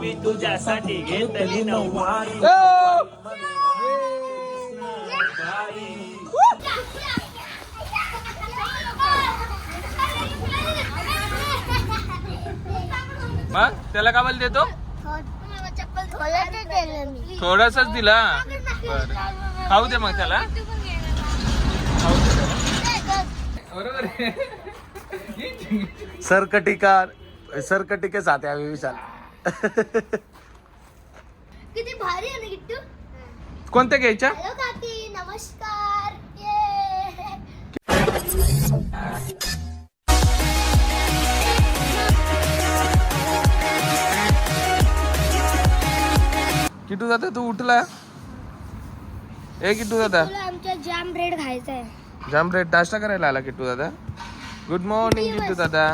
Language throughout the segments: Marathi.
मी तुझ्यासाठी घेतली नऊवारी. मग? त्याला का बोल देतो चप्पल थोड्याच दिलं मी थोडासाच दिला बर. खाऊ दे मग त्याला. खाऊ दे त्याला. बरोबर आम्ही विशाल. किती भारी आहे ना किट्टू? कोणत्या घ्यायच्या? हॅलो काकी नमस्कार. ये किटू दादा तू उठला? ए किटू दादा. तुला आमच्या जाम ब्रेड खायचा आहे जाम ब्रेड नाश्ता करायला आला किट्टू दादा. गुड मॉर्निंग किट्टू दादा.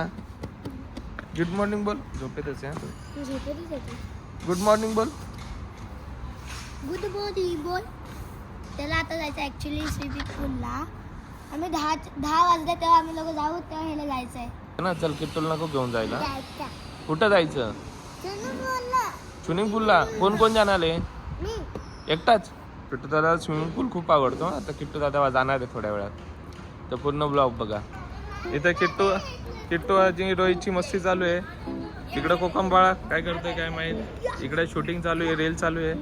गुड मॉर्निंग बोल. झोपेतच आहे तू झोपेतच येते गुड मॉर्निंग बोल. गुड मॉर्निंग बोल. त्याला आता जायचं ऍक्च्युली स्विमिंग पूलला आम्ही दहा दहा वाजले तेव्हा आम्ही लोक जाऊ तेव्हा ह्याला जायचं आहे. ना चल किट्टूला नको घेऊन जायला. जायचं. कुठं जायचं? बोलला स्विमिंग पूलला कोण कोण जाणार आहे? मी. एकटाच? किट्टू दादा स्विमिंग पूल खूप आवडतो आता किट्टू दादा जाणार आहे थोड्या वेळात. तर पूर्ण ब्लॉग बघा. इथं किट्टू किट्टू आजी रोहितची मस्ती चालू आहे. तिकडं कोकम बाळा काय करतोय काय माहीत? इकडे शूटिंग चालू आहे रेल चालू आहे.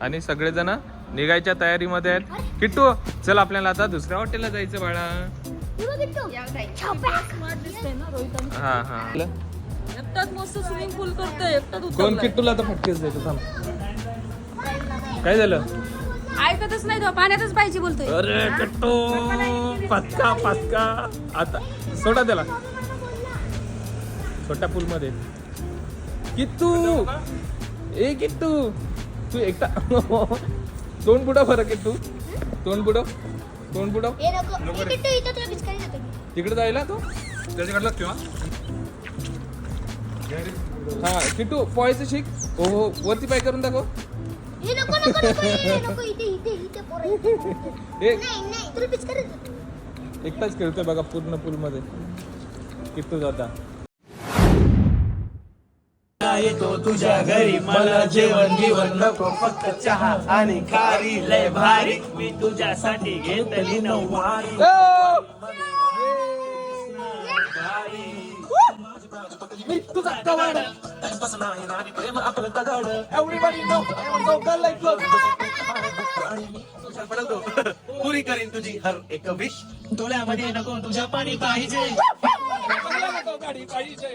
आणि सगळेजण निघायच्या तयारीमध्ये आहेत. किट्टू चल आपल्याला आता दुसऱ्या हॉटेलला जायचं बाळा. हे. हा. एकटाच मस्त स्विमिंग पूल करतोय एकटाच कोण. किट्टूला आता फटकेच देतो थांब. काय झालं? ऐकतच नाही तो पाण्यातच पाहिजे बोलतोय. अरे कट्टो पचका पचका आता सोडा त्याला. छोट्या पूल मध्ये किट्टू! ए किट्टू! तू एकटा तोंड बुडव फरक किट्टू. तोंड बुडव. तोंड बुडव. नको. किट्टू इथं तुला पिचकारी देतो मी. तिकडे जायला तो? त्याच्याकडला किंवा हा. किट्टू पोहायचं शिक. हो हो वरती पाय करून दाखव. हे नको नको नको. हे नको इथे इथे इथे पोरं इथे, पोरं. ए. नाही नाही तुला पिचकारी देतो. एकटाच खेळतोय बघा पूर्ण पूल मध्ये किट्टू जाता येतो तुझ्या घरी. मला जेवण जेवण नको फक्त चहा आणि खारी. लय भारी. मी तुझ्यासाठी घेतली नऊवारी. मी तुझा कवाड. बसना आणि प्रेम आपलं दगड everybody know so girl like पुरी करीन तुझी हर एक विश. डोळ्यामध्ये नको तुझ्या पाणी पाहिजे. गाडी पाहिजे.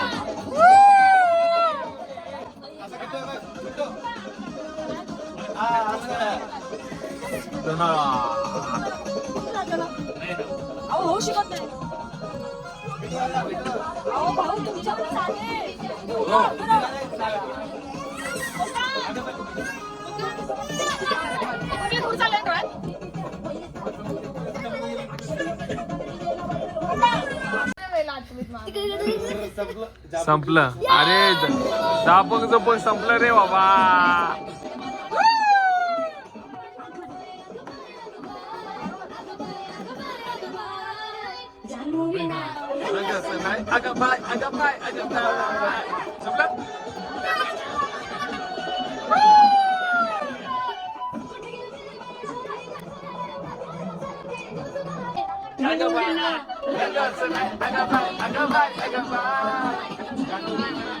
अहो होऊ शकत नाही अहो भाऊ तुमच्याकडे चालेल संपलं. अरे दापक जपक संपलं रे बाबा. संपलं agapay, agapay, agapay. Sablak. Agapay, agapay, agapay, agapay.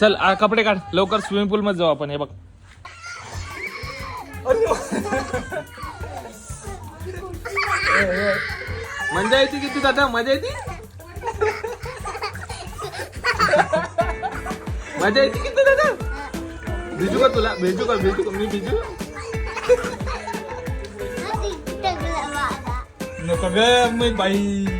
चल आ, कपडे काढ. लवकर स्विमिंग पूल मध्ये जाऊ आपण हे बघ. मजा येते किती दादा? मजा येते? मजा येते किती दादा? भिजू का तुला? भेजू का भेजू का? मी भिजू? नको ग मी बाई.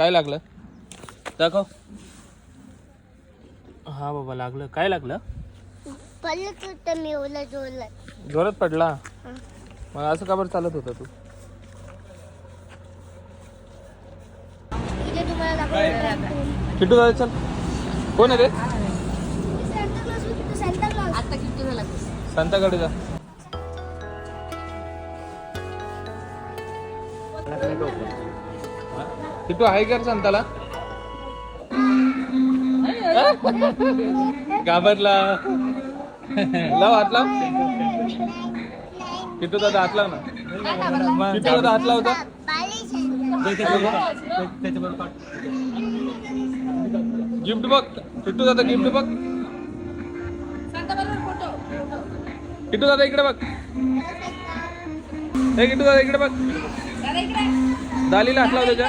काय लागलं? दाखव. हा बाबा लागलं. काय लागलं? पडलं होतं मी ओला जोरला. जोरात पडला? मग असं का बरं चालत होता तू? इथे तुम्हाला दाखवतो किट्टू दादा चल. कोण आहे रे? सांता क्लॉज होती, सांता क्लॉज आता किती झाला संताकडे जा. किट्टू आहे का रे संताला? घाबरला. लाव हात लाव. किट्टू दादा हात लाव ना. किट्टू दादा हात लावता. गिफ्ट बघ. किट्टू दादा गिफ्ट बघ. किट्टू दादा इकडे बघ. हे किट्टू दादा इकडे बघ. दालीला हात लाव त्याच्या.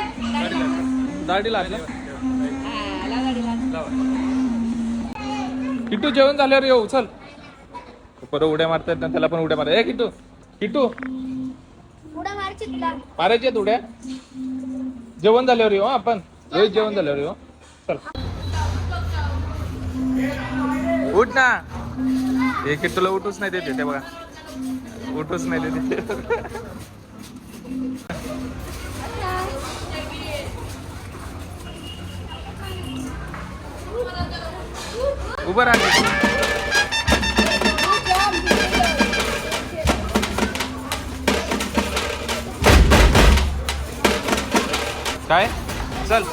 लाव किट्टू जेवण झाल्यावर येऊ चल. परत उड्या मारतात ना त्याला पण उड्या मारा. ए किट्टू किट्टू. पुढे मारची तुला. मारायची आहेत उड्या. जेवण झाल्यावर येऊ हं आपण. रोहित जेवण झाल्यावर येऊ. चल. उठ ना. हे किट्टूला उठूच नाही देते ते बघा. उठूच नाही देते. उभं राहा. काय? चल.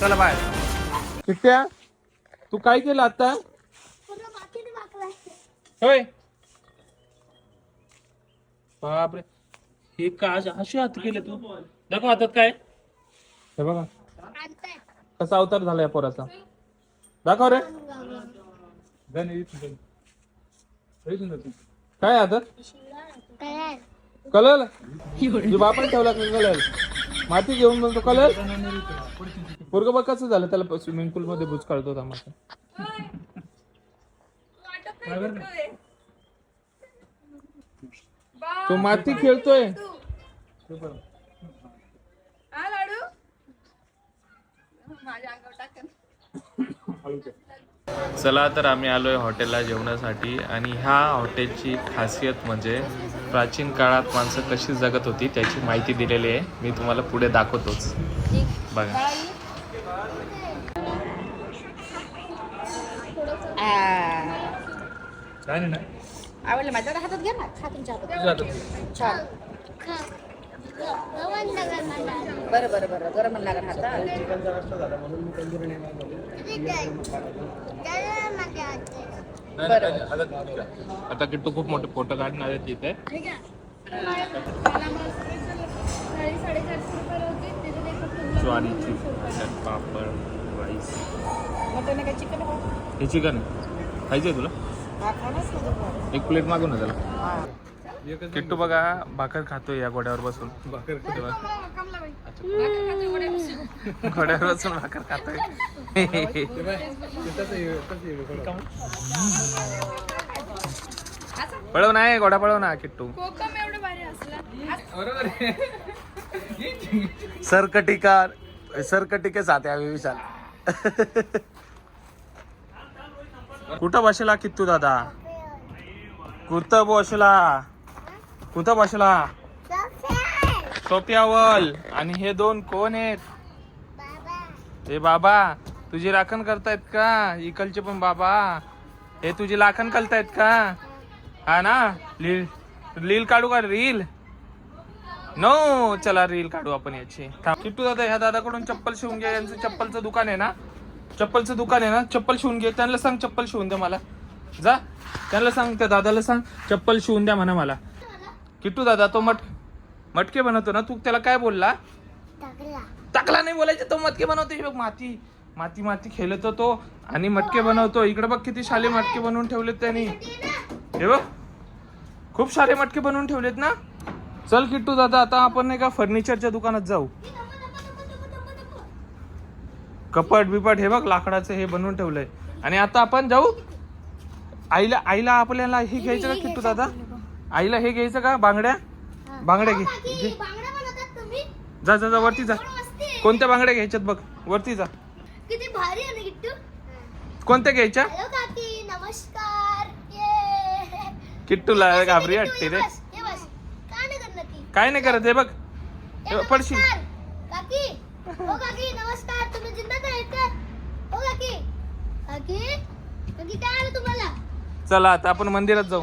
चल बाय किट्ट्या तू काय केलं आता? होय. बापरे. हे का अशे- असे हात केले तू? दाखव हातात काय. हे बघा. कसा अवतार झाला या पोराचा? दाखव रे. काय तयार कलर. तुझ्या बापाने ठेवला का कलर? माती घेऊन बोलतो कलर? पोरग बघ कसं झालं त्याला स्विमिंग पूल मध्ये बुच काढतो तमाशा तो माती खेळतोय. हा लाडू. माझ्या अंगावर टाकन चला तर आम्ही आलोय हॉटेलला जेवणासाठी आणि ह्या हॉटेलची खासियत म्हणजे प्राचीन काळात माणसं कशी जगत होती त्याची माहिती दिलेली आहे. मी तुम्हाला पुढे दाखवतोच. बघा. आवडलं माझ्या हातात घ्या ना. खा तुमच्या हातात. बरं बरं बरं. गरम माझ्या हातात आता किट्टू खूप मोठे फोटो काढणार आहे तिथे ज्वारीची पापड राईस. मटन काय चिकन हे चिकन खायचंय तुला? एक प्लेट मागू ना त्याला. किट्टू बघा भाकर खातोय या घोड्यावर बसून. भाकर घोड्यावर बसून. भाकर खातोय. पळव नाही घोडा पळव ना किट्टू. कोकम एवढं भारी असला. सरकटी का सरकटी के साथ है अभी विशाल. कुठं बसला किट्टू दादा? कुठं बसला? कुठं बसला सोप्यावल आणि हे दोन कोण आहेत? हे बाबा तुझी राखण करतायत का? इकडचे पण बाबा. हे तुझी राखण करतायत का? हा ना? रील रील काढू का रील? नो चला रील काढू आपण याची. किट्टू दादा ह्या दादाकडून चप्पल शिवून घे यांचं चप्पलचं दुकान आहे ना? चप्पलचं दुकान आहे ना? चप्पल शिवून घे. त्यांना सांग चप्पल शिवून द्या मला. जा. त्यांना सांग त्या दादाला सांग. चप्पल शिवून द्या म्हणा मला. किट्टू दादा तो मट मटके बनवतो ना? तू त्याला काय बोलला? टाकला. नाही बोलायचं तो मटके बनवतो. हे बघ माती माती माती खेळतो तो आणि मटके बनवतो. इकडे बघ किती शाले मटके बनवून ठेवलेत त्यांनी. हे बघ खूप सारे मटके बनवून ठेवलेत ना? चल किट्टू दादा आता आपण नाही का फर्निचरच्या दुकानात जाऊ. कपट बिपट हे बघ लाकडाचं हे बनवून ठेवलंय. आणि आता आपण जाऊ. आईला आईला आपल्याला हे घ्यायचं का किट्टू दादा? आईला हे घ्यायचं का? बांगड्या? बांगड्या घे. घे. जा जा जा वरती जा. कोणत्या बांगड्या घ्यायच्यात बघ. वरती जा. किती भारी आहे ना किट्टू? कोणत्या घ्यायच्या? हॅलो काकी नमस्कार. ये. किट्टूला घाबरी वाटते रे. काय नाही करत हे बघ. हे पडशील. काकी. हो काकी नमस्कार. तुम्ही जिंदा तर आहेत का हो काकी. काकी काकी काय आलं तुम्हाला? चला आता आपण मंदिरात जाऊ.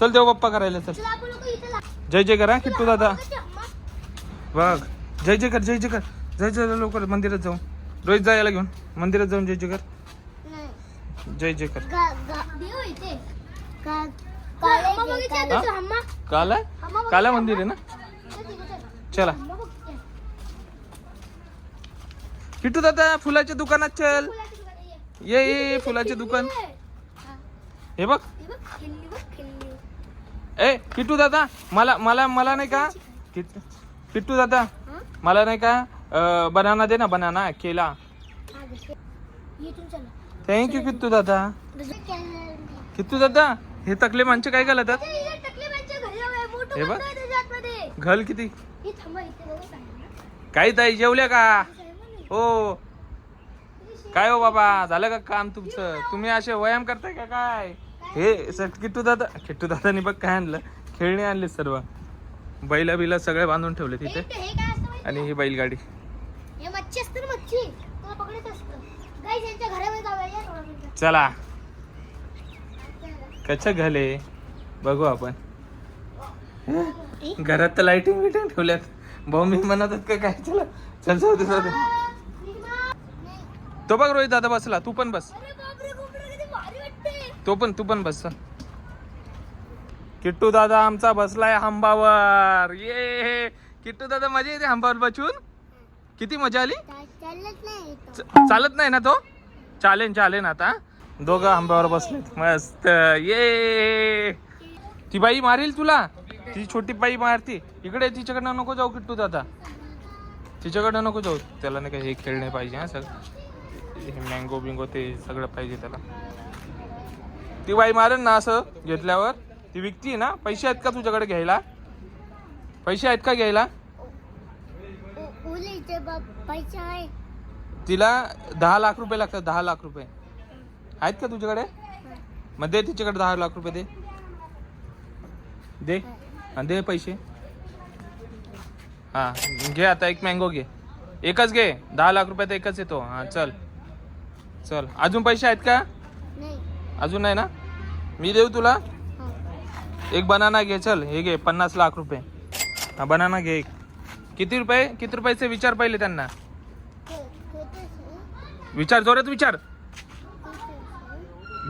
चल देव बाप्पा करायला चल. चला आपण लोक इथे ला- जय जय करा किट्टू दादा. बघ जय जय कर जय जय कर. जय जय कर, लवकर मंदिरात जाऊ. रोहित जा याला घेऊन. मंदिरात जाऊन जय जय कर. नाही. जय जय कर? काला अम्मा काला मंदिर आहे ना? चल. किट्टू दादा फुलाच्या दुकानात चल. फुलाची दुकानं ये. ये फुलाचे दुकान. हा. हे बघ. ए किट्टू दादा मला मला मला नाही का? किट- किट्टू दादा मला नाही का बनाना दे ना बनाना केला. थँक्यू किट्टू दादा. किट्टू दादा हे तकले माणसं काय घालतात? हे बघ. घल किती. काही ताई जेवल्या का? हो. काय हो बाबा झालं का काम तुमचं? तुम्ही असे व्यायाम करताय का काय? हे सट किट्टू दादा किट्टू दादानी बघ काय आणलं. खेळणे आणले सर्व. बैला बिला सगळे बांधून ठेवले तिथे हे आणि ही बैलगाडी. चला. कच्छ घाले. बघू आपण. घरात तर लाइटिंग बिटिंग ठेवल्यात. भाऊ मी म्हणत का काय? चला. चल जाऊ तो बघ रोहित दादा बसला. तू पण बस अरे बापरे कोपरा किती भारी वाटते तो पण तू पण बस. किट्टू दादा आमचा बसलाय हंबावर ये. किट्टू दादा मजा येते हंबावर बसून? किती मजा आली? चालत नाही ना तो? चालेन चालेन आता. दोघं आंब्यावर बसलेत. मस्त. ये. ती बाई मारील तुला? ती छोटी बाई मारती. इकडे तिच्याकडनं नको जाऊ किट्टू दादा. तिच्याकडनं नको जाऊ. त्याला नाही का हे खेळणे पाहिजे हा सगळं? हे मँगो बिंगो ते सगळं पाहिजे त्याला. ती बाई मारेल ना असं घेतल्यावर. ती विकती ना. पैसे आहेत का तुझ्याकडे घ्यायला? पैसे आहेत का घ्यायला? तिला दहा लाख रुपये लागतात दहा लाख रुपये. आहेत का तुझ्याकडे? मग दे तिच्याकडे दहा लाख रुपये दे. दे. हा दे पैसे. हा घे आता एक मँगो घे. एकच घे. दहा लाख रुपयात एकच येतो. हा चल. चल. अजून पैसे आहेत का? अजून नाही ना? मी देऊ तुला? हा. एक बनाना घे चल. हे घे पन्नास लाख रुपये. हा बनाना घे एक. किती रुपये? किती रुपयाचे विचार पहिले त्यांना. विचार जोरात विचार.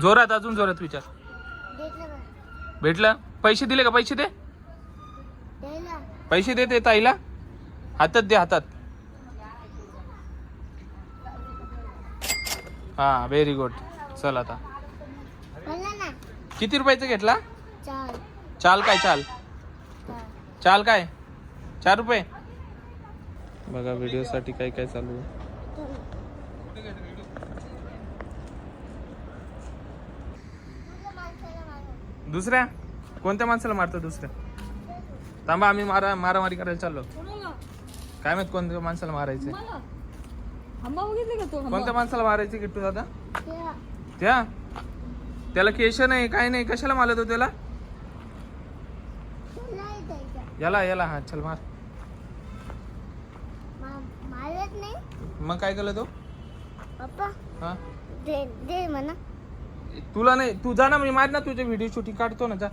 जोरात अजून जोरात विचार? भेटलं? पैसे दिले का? पैसे दे? पैसे दे ते ताईला. हातात दे हातात. हा व्हेरी गुड चल आता. किती रुपयाचा घेतला? चाल चाल काय चाल? चाल. काय? चार रुपये? बघा व्हिडिओसाठी काय काय चालू आहे. दुसऱ्या? कोणत्या माणसाला मारतो दुसऱ्या? थांबा आम्ही मारा मारामारी करायला चाललो. काय माहीत कोणत्या माणसाला मारायचं आंबा बघितले का तो कोणत्या माणसाला मारायचे किट्टू दादा? त्या? त्याला केश नाही काय नाही कशाला मारत हो त्याला? याला याला हा चल मार. मा- मारत नाही. मग काय केलं तो? पप्पा हा? दे दे म्हणा. तुला नाही तू जा ना मी मार ना तुझे व्हिडिओ शूटिंग काढतो ना जा.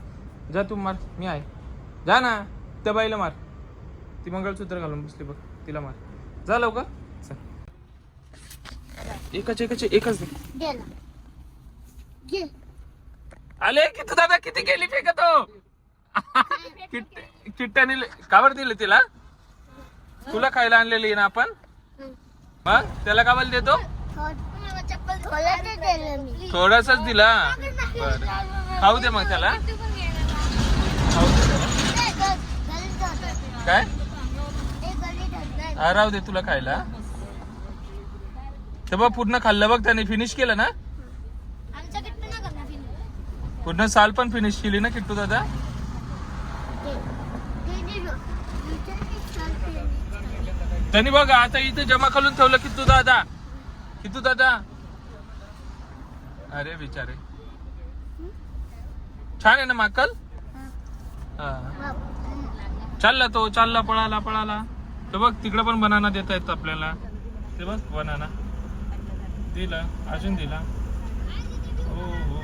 जा तू मार मी आहे. जा ना त्या बाईला मार. ती मंगळसूत्र घालून बसली बघ तिला मार. जा लवकर. चल. एकच एकच एकच दे. दे आले? किती दादा किती गेली फेकत किट्ट्याने कावर दिले तिला? तुला खायला आणलेली ना आपण? मग त्याला कावर देतो थोडस दिला. बर. खाऊ दे मग त्याला. खाऊ दे काय? राहू दे तुला खायला. ते बघ पूर्ण खाल्लं बघ त्याने. फिनिश केलं ना आमच्या किट्टू ना करणार फिल्म. पूर्ण साल पण फिनिश केली ना किट्टू दादा? त्यांनी बघा आता इथे जमा खालून ठेवलं किट्टू दादा. किट्टू दादा. अरे बिचारे. छान आहे ना माकल? चालला तो चालला पळाला पळाला. तर बघ तिकडे पण बनाना देता येत आपल्याला. ते बघ बनाना. दिला अजून दिला. हो हो.